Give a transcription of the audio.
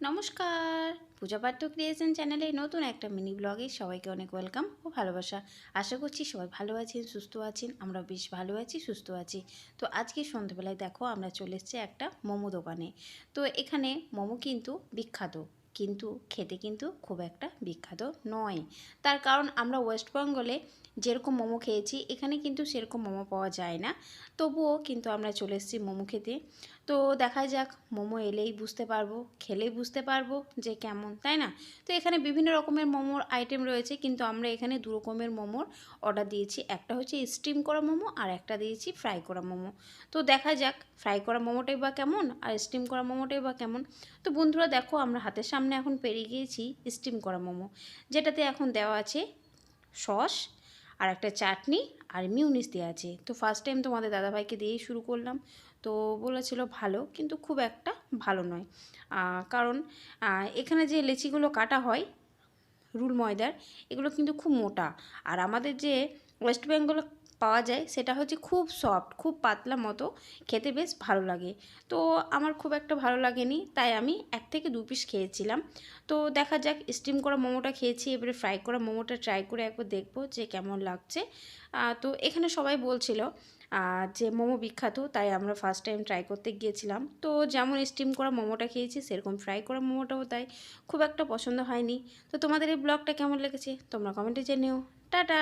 নমস্কার। পূজা পাঠ্য ক্রিয়েশন চ্যানেলে নতুন একটা মিনি ব্লগে সবাইকে অনেক ওয়েলকাম ও ভালোবাসা। আশা করছি সবাই ভালো আছেন, সুস্থ আছেন। আমরা বেশ ভালো আছি, সুস্থ আছি। তো আজকে সন্ধ্যেবেলায় দেখো আমরা চলে এসেছি একটা মোমো দোকানে। তো এখানে মোমো কিন্তু বিখ্যাত। কিন্তু খেতে কিন্তু খুব একটা বিখ্যাত নয়। তার কারণ আমরা ওয়েস্ট বেঙ্গলে যেরকম মোমো খেয়েছি, এখানে কিন্তু সেরকম মোমো পাওয়া যায় না। তবুও কিন্তু আমরা চলে এসেছি মোমো খেতে। তো দেখা যাক, মোমো এলেই বুঝতে পারব, খেলেই বুঝতে পারব যে কেমন, তাই না? তো এখানে বিভিন্ন রকমের মোমোর আইটেম রয়েছে, কিন্তু আমরা এখানে দু রকমের মোমোর অর্ডার দিয়েছি। একটা হচ্ছে স্টিম করা মোমো আর একটা দিয়েছি ফ্রাই করা মোমো। তো দেখা যাক ফ্রাই করা মোমোটাই বা কেমন আর স্টিম করা মোমোটাই বা কেমন। তো বন্ধুরা দেখো, আমরা হাতের সামনে এখন পেরিয়ে গিয়েছি স্টিম করা মোমো, যেটাতে এখন দেওয়া আছে সস আর একটা চাটনি আর মিউনিস দেওয়া আছে। তো ফার্স্ট টাইম তোমাদের দাদাভাইকে দিয়েই শুরু করলাম। তো বলেছিল ভালো, কিন্তু খুব একটা ভালো নয়। কারণ এখানে যে লেচিগুলো কাটা হয়, রুল ময়দার, এগুলো কিন্তু খুব মোটা। আর আমাদের যে ওয়েস্ট বেঙ্গলে পাওয়া যায়, সেটা হচ্ছে খুব সফট খুব পাতলা মতো খেতে বেশ ভালো লাগে। তো আমার খুব একটা ভালো লাগেনি, তাই আমি এক থেকে দু পিস খেয়েছিলাম। তো দেখা যাক স্টিম করা মোমোটা খেয়েছি, এবারে ফ্রাই করা মোমোটা ট্রাই করে একবার দেখব যে কেমন লাগছে। তো এখানে সবাই বলছিল যে মোমো বিখ্যাত, তাই আমরা ফার্স্ট টাইম ট্রাই করতে গিয়েছিলাম। তো যেমন স্টিম করা মোমোটা খেয়েছি, সেরকম ফ্রাই করা মোমোটাও তাই খুব একটা পছন্দ হয়নি। তো তোমাদের এই ব্লগটা কেমন লেগেছে, তোমরা কমেন্টে জেনেও। টাটা!